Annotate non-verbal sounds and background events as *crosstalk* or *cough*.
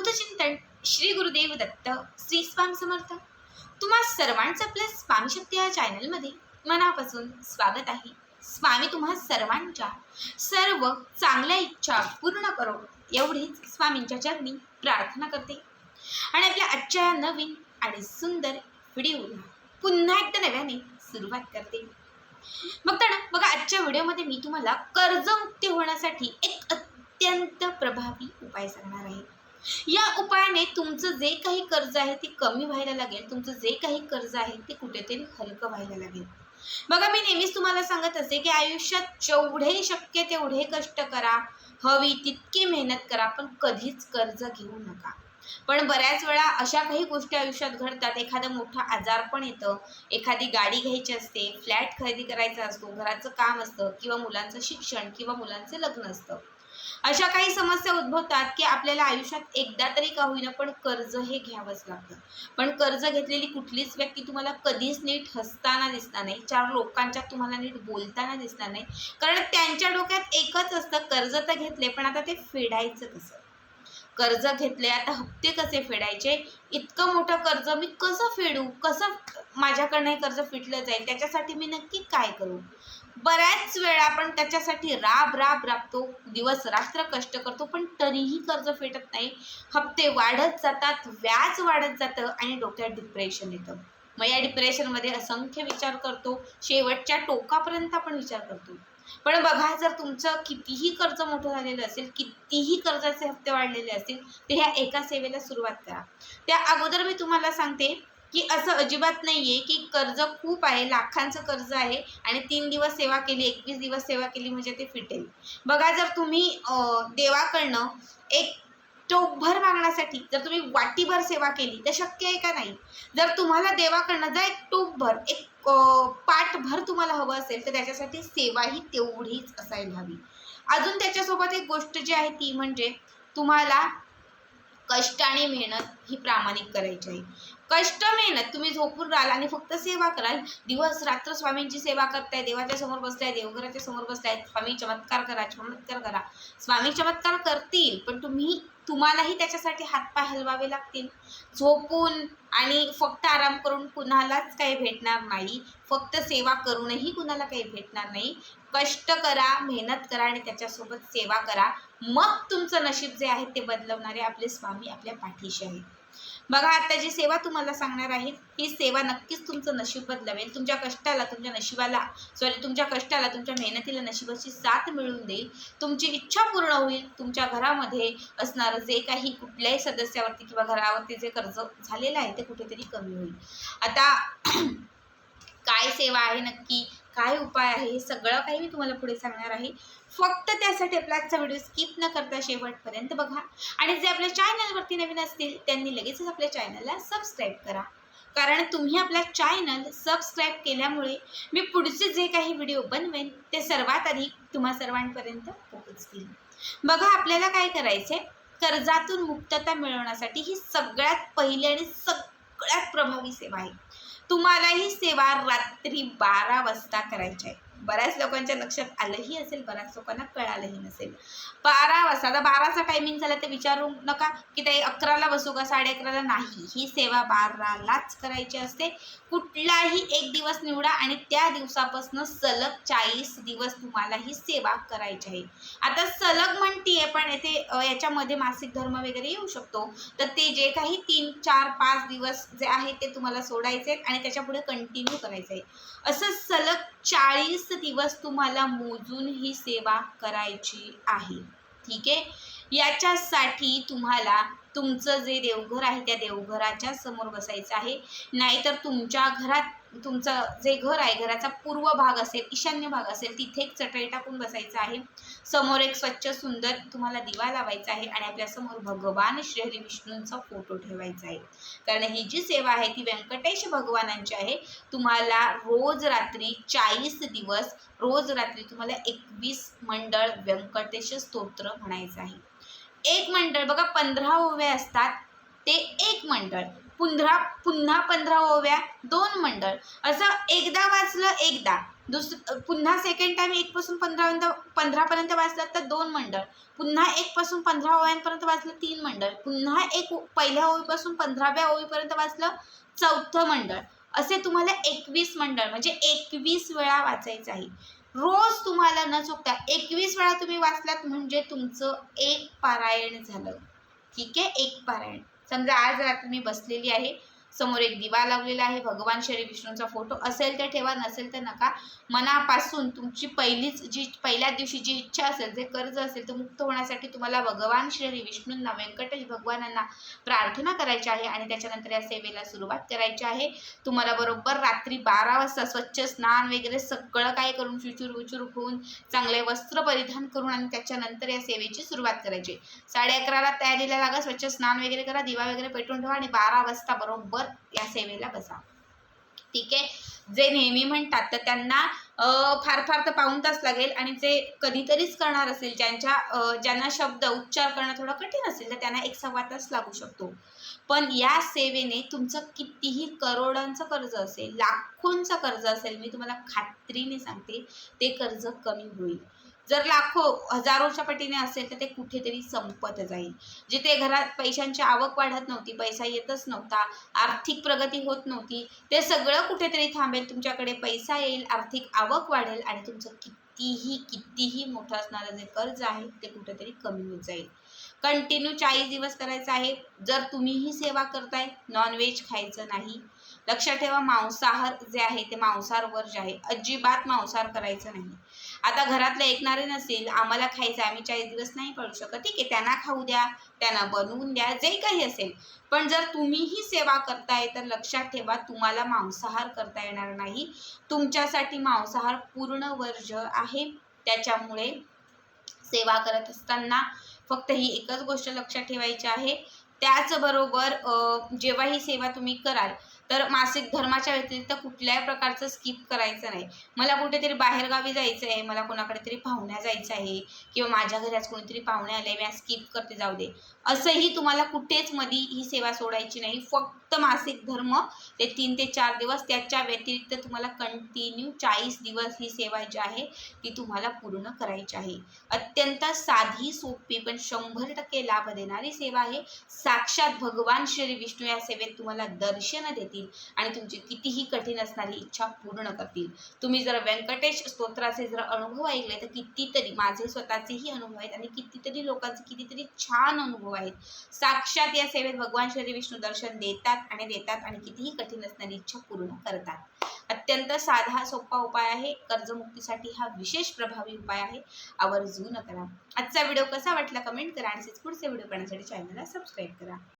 अवधूत श्री गुरुदेव दत्त श्री स्वाम समर्थ. तुम्हा सर्वांचं आपल्या स्वामीशक्ती या चॅनलमध्ये मनापासून स्वागत आहे. स्वामी तुम्हा सर्वांच्या सर्व चांगल्या इच्छा पूर्ण करो एवढीच स्वामींच्या चरणी प्रार्थना करते. आणि आपल्या आजच्या नवीन आणि सुंदर व्हिडिओला पुन्हा एकदा नव्याने सुरुवात करते. मग ना बघा आजच्या व्हिडिओमध्ये मी तुम्हाला कर्जमुक्ती होण्यासाठी एक अत्यंत प्रभावी उपाय सांगणार आहे. या उपायाने तुमचं जे काही कर्ज आहे ते कमी व्हायला लागेल. तुमचं जे काही कर्ज आहे ते कुठेतरी हलकं व्हायला लागेल. बघा मी नेहमीच तुम्हाला सांगत असते की आयुष्यात जेवढे शक्य तेवढे कष्ट करा. हवी तितकी मेहनत करा पण कधीच कर्ज घेऊ नका. पण बऱ्याच वेळा अशा काही गोष्टी आयुष्यात घडतात. एखादं मोठं आजार पण येतं. एखादी गाडी घ्यायची असते फ्लॅट खरेदी करायचा असतो घराचं काम असतं किंवा मुलांचं शिक्षण किंवा मुलांचं लग्न असतं. अशा काही समस्या उद्भवतात की आपल्याला आयुष्यात एकदा तरी का होईना पण कर्ज हे घ्यावंच लागतं. पण कर्ज घेतलेली कुठलीच व्यक्ती तुम्हाला कधीच नीट हसताना दिसणार नाही. चार लोकांच्या तुम्हाला नीट बोलताना दिसणार नाही. कारण त्यांच्या डोक्यात एकच असतं कर्ज तर घेतले पण आता ते फेडायचं कसं? कर्ज घेतले आता हप्ते कसे फेडायचे? इतकं मोठं कर्ज मी कसं फेडू? कसं माझ्याकडनं हे कर्ज फिटलं जाईल? त्याच्यासाठी मी नक्की काय करू? बऱ्याच वेळा आपण त्याच्यासाठी राब राब राबतो. दिवस रात्र कष्ट करतो पण तरीही कर्ज फेटत नाही. हप्ते वाढत जातात व्याज वाढत जातं आणि डोक्यात डिप्रेशन येतं. मग या डिप्रेशनमध्ये असंख्य विचार करतो. शेवटच्या टोकापर्यंत आपण विचार करतो. पण बघा जर तुमचं कितीही कर्ज मोठं झालेलं असेल कितीही कर्जाचे हप्ते वाढलेले असतील तर ह्या एका सेवेला सुरुवात करा. त्या अगोदर मी तुम्हाला सांगते की असं अजिबात नाही आहे की कर्ज खूप आहे लाखांचं कर्ज आहे आणि तीन दिवस सेवा केली एकवीस दिवस सेवा केली म्हणजे ते फिटेल. बघा जर तुम्ही देवाकडनं एक टोकभर मागण्यासाठी जर तुम्ही वाटीभर सेवा केली तर शक्य आहे का नाही? जर तुम्हाला देवाकडनं जर एक टोकभर एक पाठभर तुम्हाला हवं असेल तर त्याच्यासाठी सेवाही तेवढीच असायला हवी. अजून त्याच्यासोबत एक गोष्ट जी आहे ती म्हणजे तुम्हाला कष्ट आणि मेहनत ही प्रामाणिक करायची आहे. कष्ट मेहनत तुम्ही झोपून राहाल आणि फक्त सेवा कराल. दिवस रात्र स्वामींची सेवा करताय देवाच्या समोर बसताय देवघराच्या समोर बसताय स्वामी चमत्कार करा चमत्कार करा. स्वामी चमत्कार करतील पण तुम्ही तुम्हालाही त्याच्यासाठी हातपाय हलवावे लागतील. झोपून आणि फक्त आराम करून कुणालाच काही भेटणार नाही. फक्त सेवा करूनही कुणाला काही भेटणार नाही. कष्ट करा मेहनत करा आणि त्याच्यासोबत सेवा करा. मग तुमचं नशीब जे आहे ते बदलवणारे आपले स्वामी आपल्या पाठीशी आहेत. बघा आता जी सेवा तुम्हाला सांगणार आहे ही सेवा नक्कीच तुमचं नशीब बदलवेल. तुमच्या कष्टाला तुमच्या नशिबाला सॉरी तुमच्या कष्टाला तुमच्या मेहनतीला नशिबाची साथ मिळून देईल. तुमची इच्छा पूर्ण होईल. तुमच्या घरामध्ये असणारं जे काही कुठल्याही सदस्यावरती किंवा घरावरती जे कर्ज झालेलं आहे ते कुठेतरी कमी होईल. आता *clears throat* काय सेवा आहे नक्की? काय उपाय आहे हे सगळं काही मी तुम्हाला पुढे सांगणार आहे. फक्त त्यासाठी आपला आजचा व्हिडिओ स्किप न करता शेवटपर्यंत बघा. आणि जे आपल्या चॅनलवरती नवीन असतील त्यांनी लगेचच आपल्या चॅनलला सबस्क्राईब करा. कारण तुम्ही आपला चॅनल सबस्क्राईब केल्यामुळे मी पुढचे जे काही व्हिडिओ बनवेन ते सर्वात आधी तुम्हा सर्वांपर्यंत पोहोचतील. बघा आपल्याला काय करायचं आहे कर्जातून मुक्तता मिळवण्यासाठी ही सगळ्यात पहिली आणि सगळ्यात प्रभावी सेवा आहे. तुम्हाला ही सेवा रात्री बारा वाजता करायची आहे. बऱ्याच लोकांच्या लक्षात आलंही असेल बऱ्याच लोकांना कळालंही नसेल. बारा वाजता आता बाराचा टायमिंग झाला तर विचारू नका की ते अकराला बसू का साडे अकराला? नाही ही सेवा बारालाच करायची असते. कुठलाही एक दिवस निवडा आणि त्या दिवसापासून सलग चाळीस दिवस तुम्हाला ही सेवा करायची आहे. आता सलग म्हणतीये पण येथे याच्यामध्ये मासिक धर्म वगैरे येऊ शकतो. तर ते जे काही तीन चार पाच दिवस जे आहे ते तुम्हाला सोडायचे आहेत आणि त्याच्या पुढे कंटिन्यू करायचं आहे. असं सलग चाळीस दिवस तुम्हाला मोजून ही सेवा करायची आहे. ठीक आहे? याच्यासाठी तुम्हाला तुमचं जे देवघर आहे त्या देवघराच्या समोर बसायचं आहे. नाहीतर तुमच्या घरात तुमचं जे घर आहे घराचा पूर्व भाग असेल ईशान्य भाग असेल तिथे एक चटई टाकून बसायचं आहे. समोर एक स्वच्छ सुंदर तुम्हाला दिवा लावायचा आहे आणि आपल्यासमोर भगवान श्रीहरी विष्णूंचा फोटो ठेवायचा आहे. कारण ही जी सेवा आहे ती व्यंकटेश भगवानांची आहे. तुम्हाला रोज रात्री चाळीस दिवस रोज रात्री तुम्हाला एकवीस मंडळ व्यंकटेश स्तोत्र म्हणायचं आहे. एक मंडळ बघा पंधरा ओव्या असतात ते एक मंडळ. पुन्हा पुन्हा पंधरा ओव्या दोन मंडळ. असं एकदा वाचलं एकदा. दुसरं पुन्हा सेकंड टाईम एकपासून पंधरापर्यंत पंधरापर्यंत वाचलं तर दोन मंडळ. पुन्हा एकपासून पंधरा ओव्यांपर्यंत वाचलं तीन मंडळ. पुन्हा एक पहिल्या ओवीपासून पंधराव्या ओवीपर्यंत वाचलं चौथं मंडळ. असे तुम्हाला एकवीस मंडळ म्हणजे एकवीस वेळा वाचायचं आहे. रोज तुम्हाला न चुकता एकवीस वेळा तुम्ही वाचलात म्हणजे तुमचं एक पारायण झालं. ठीक आहे? एक पारायण. समजा आज रात्री मी बसलेली आहे. समोर एक दिवा लावलेला आहे. भगवान श्री विष्णूंचा फोटो असेल तर ठेवा नसेल तर नका. मनापासून तुमची पहिलीच जी पहिल्या दिवशी जी इच्छा असेल जे कर्ज असेल ते मुक्त होण्यासाठी तुम्हाला भगवान श्री विष्णूंना व्यंकटेश भगवानांना प्रार्थना करायची आहे आणि त्याच्यानंतर या सेवेला सुरुवात करायची आहे. तुम्हाला बरोबर रात्री बारा वाजता स्वच्छ स्नान वगैरे सगळं काय करून चुचूर उचूर होऊन चांगले वस्त्र परिधान करून आणि त्याच्यानंतर या सेवेची सुरुवात करायची. साडे अकराला तयारीला लागा स्वच्छ स्नान वगैरे करा दिवा वगैरे पेटवून ठेवा आणि बारा वाजता बरोबर या सेवेला बसा. ठीक आहे? जे नेहमी म्हणतात तर त्यांना फार फार तर पाऊन तास लागेल आणि जे कधीतरीच करणार असेल ज्यांच्या ज्यांना शब्द उच्चार करणं थोडं कठीण असेल तर त्यांना एक सव्वा तास लागू शकतो. पण या सेवेने तुमचं कितीही करोडांचं कर्ज असेल लाखोंचं कर्ज असेल मी तुम्हाला खात्रीने सांगते ते कर्ज कमी होईल. जर लाखो हजारोच्या पटीने असेल तर ते कुठेतरी संपत जाईल. जिथे घरात पैशांची आवक वाढत नव्हती पैसा येतच नव्हता आर्थिक प्रगती होत नव्हती ते सगळं कुठेतरी थांबेल. तुमच्याकडे पैसा येईल आर्थिक आवक वाढेल आणि तुमचं कितीही कितीही मोठं असणारं जे कर्ज आहे ते कुठेतरी कमी होत जाईल. कंटिन्यू चाळीस दिवस करायचं आहे. जर तुम्हीही सेवा करताय नॉनव्हेज खायचं नाही लक्षात ठेवा मांसाहार जे आहे ते मांसाहार वर्ज आहे. अजिबात मांसाहार करायचं नाही. आता घरातलं ऐकणारे नसेल आम्हाला खायचं आम्ही चाळीस दिवस नाही पडू शकत. ठीक आहे त्यांना खाऊ द्या त्यांना बनवून द्या जे काही असेल. पण जर तुम्हीही सेवा करताय तर लक्षात ठेवा तुम्हाला मांसाहार करता येणार नाही. तुमच्यासाठी मांसाहार पूर्ण वर्ज आहे. त्याच्यामुळे सेवा करत असताना फक्त ही एकच गोष्ट लक्षात ठेवायची आहे. त्याचबरोबर जेव्हा ही सेवा तुम्ही कराल तर मासिक धर्माच्या व्यतिरिक्त कुठल्याही प्रकारचं स्किप करायचं नाही. मला कुठेतरी बाहेरगावी जायचं आहे मला कोणाकडे तरी पाहुण्या जायचं आहे किंवा माझ्या घरी आज कोणीतरी पाहुणे आले मी स्किप करते जाऊ दे. असंही तुम्हाला कुठेच मधी ही सेवा सोडायची नाही. फक्त मासिक धर्म ते तीन ते चार दिवस त्याच्या व्यतिरिक्त तुम्हाला कंटिन्यू चाळीस दिवस ही सेवा जी आहे ती तुम्हाला पूर्ण करायची आहे. अत्यंत साधी सोपी पण शंभर टक्के लाभ देणारी सेवा आहे. साक्षात भगवान श्री विष्णू या सेवेत तुम्हाला दर्शन देतील. आणि तुमची कितीही कठीण असणारी इच्छा पूर्ण करतील. तुम्ही जर व्यंकटेश स्तोत्राचे जर अनुभव ऐकले तर कितीतरी माझे स्वतःचेही अनुभव आहेत आणि कितीतरी लोकांचे कितीतरी छान अनुभव आहेत. साक्षात या सेवेत भगवान श्री विष्णू दर्शन देतात आणि देतात आणि कितीही कठीण असणारी इच्छा पूर्ण करतात. अत्यंत साधा सोपा उपाय आहे. कर्जमुक्तीसाठी हा विशेष प्रभावी उपाय आहे. आवर्जून करा. आजचा व्हिडिओ कसा वाटला कमेंट करा आणि पुढचे व्हिडिओ पाहण्यासाठी चॅनलला सबस्क्राईब करा.